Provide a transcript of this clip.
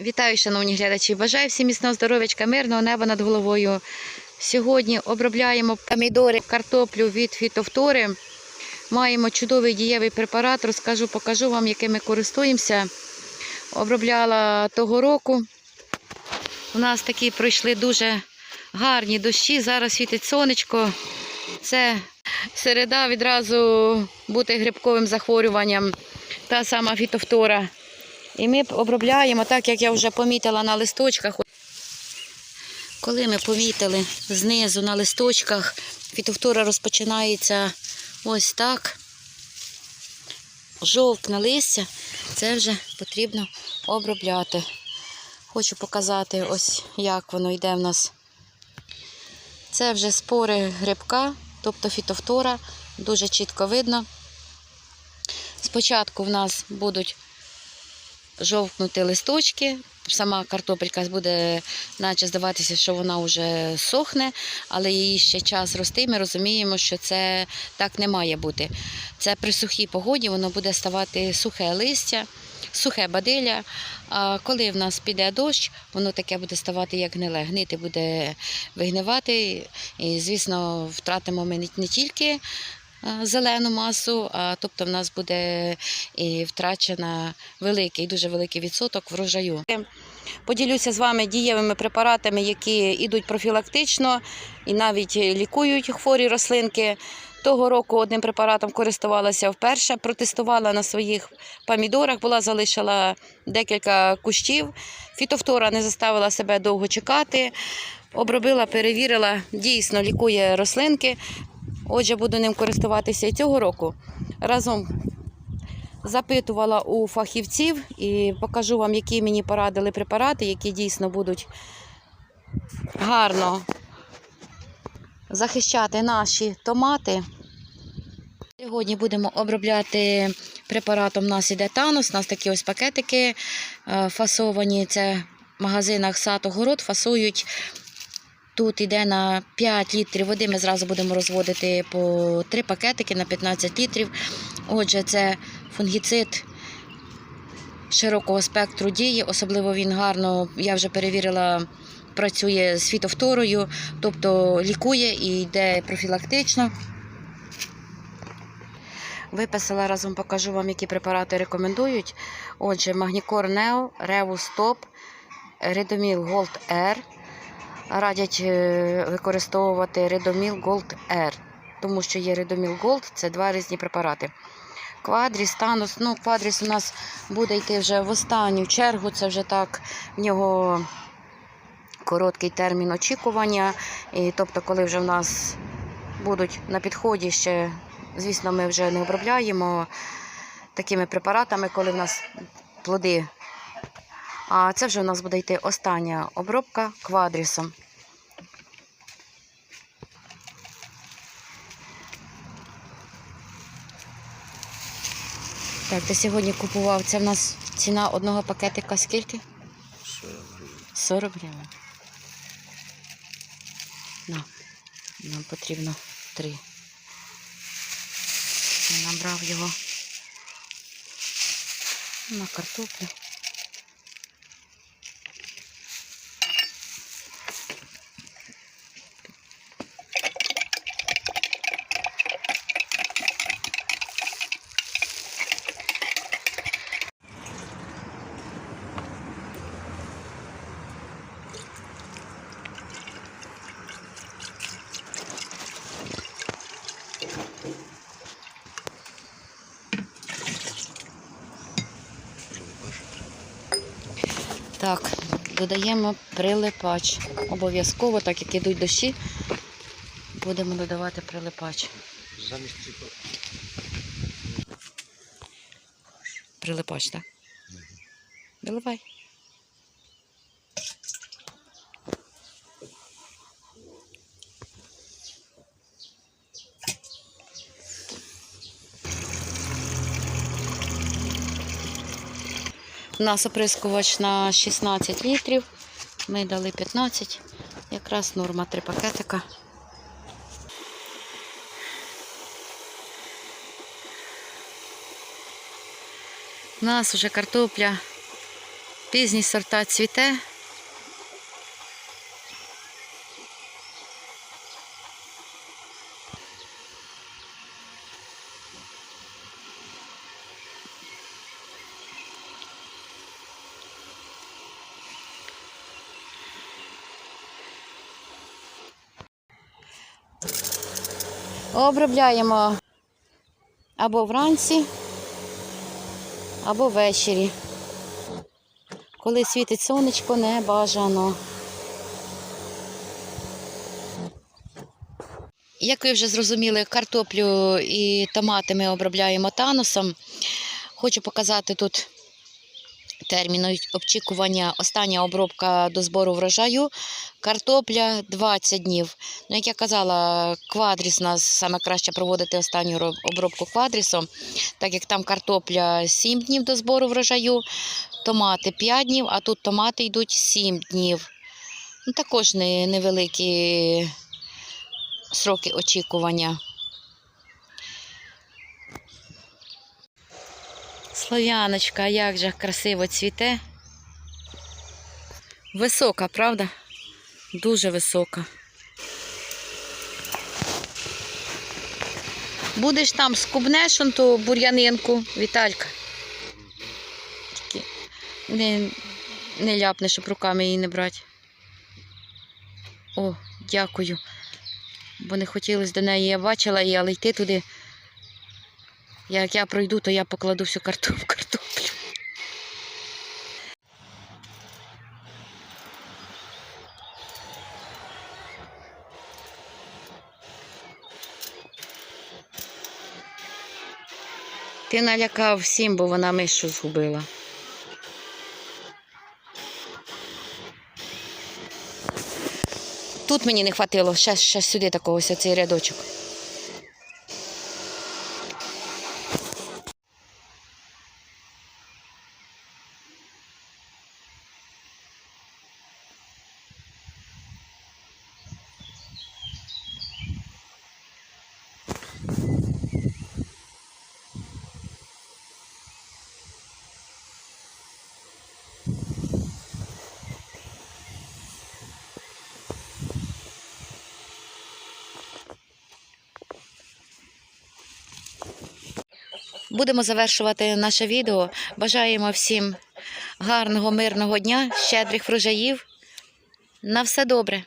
Вітаю, шановні глядачі! Бажаю всім міцного здоров'ячка, мирного неба над головою. Сьогодні обробляємо помідори, картоплю від фітофтори. Маємо чудовий дієвий препарат. Розкажу, покажу вам, яким ми користуємося. Обробляла того року. У нас такі пройшли дуже гарні дощі. Зараз світить сонечко. Це середа відразу бути грибковим захворюванням. Та сама фітофтора. І ми обробляємо так, як я вже помітила на листочках. Коли ми помітили знизу на листочках, фітофтора розпочинається ось так. Жовтне листя, це вже потрібно обробляти. Хочу показати, ось як воно йде в нас. Це вже спори грибка, тобто фітофтора, дуже чітко видно. Спочатку в нас будуть жовкнути листочки. Сама картопелька буде, наче здаватися, що вона вже сохне, але її ще час рости. Ми розуміємо, що це так не має бути. Це при сухій погоді воно буде ставати сухе листя, сухе бадилля. А коли в нас піде дощ, воно таке буде ставати як гниле. Гнити буде вигнивати. І, звісно, втратимо ми не- тільки зелену масу, а тобто в нас буде і втрачена великий, дуже великий відсоток врожаю. Поділюся з вами дієвими препаратами, які йдуть профілактично і навіть лікують хворі рослинки. Того року одним препаратом користувалася вперше, протестувала на своїх помідорах, була залишила декілька кущів. Фітофтора не заставила себе довго чекати. Обробила, перевірила, дійсно лікує рослинки. Отже, буду ним користуватися і цього року. Разом запитувала у фахівців і покажу вам, які мені порадили препарати, які дійсно будуть гарно захищати наші томати. Сьогодні будемо обробляти препаратом. У нас іде танус, у нас такі ось пакетики е, фасовані. Це в магазинах сад огород фасують. Тут йде на 5 літрів води. Ми зразу будемо розводити по 3 пакетики на 15 літрів. Отже, це фунгіцид широкого спектру дії. Особливо він гарно, я вже перевірила, працює з фітофторою, тобто лікує і йде профілактично. Виписала разом, покажу вам, які препарати рекомендують. Отже, Магнікор Нео, Ревус Топ, Редоміл Голд Р. Радять е, використовувати Редоміл Голд Р, тому що є Редоміл Голд, це два різні препарати. Квадріс, Танус, ну, квадріс у нас буде йти вже в останню чергу, це вже так, в нього короткий термін очікування. І, тобто, коли вже в нас будуть на підході ще, звісно, ми вже не обробляємо такими препаратами, коли в нас плоди. А це вже у нас буде йти остання обробка квадрісом. Так, ти сьогодні купував. Це в нас ціна одного пакетика скільки? 40 гривень. На, нам потрібно три. Я набрав його на картоплю. Так, додаємо прилипач. Обов'язково, так як ідуть дощі, будемо додавати прилипач. Замість. Прилипач, так? Доливай. У нас оприскувач на 16 літрів. Ми дали 15. Якраз норма 3 пакетика. У нас вже картопля Пізні сорта цвіте. Обробляємо або вранці, або ввечері. Коли світить сонечко, не бажано. Як ви вже зрозуміли, картоплю і томати ми обробляємо танусом. Хочу показати тут термін очікування. Остання обробка до збору врожаю. Картопля 20 днів. Ну, як я казала, квадріс нас саме краще проводити останню обробку квадрісом, так як там картопля 7 днів до збору врожаю, томати 5 днів, а тут томати йдуть 7 днів. Ну, також невеликі сроки очікування. Слов'яночка, як же красиво цвіте. Висока, правда? Дуже висока. Будеш там скубнеш ту бур'янинку, Віталька. Тільки не, не ляпне, щоб руками її не брати. О, дякую. Бо не хотілося до неї, я бачила її, але йти туди. Як я пройду, то я покладу всю карту в картоплю. Ти налякав всім, бо вона мишу згубила. Тут мені не хватило, ще, ще сюди такого ось цей рядочок. Будемо завершувати наше відео. Бажаємо всім гарного, мирного дня, щедрих врожаїв. На все добре.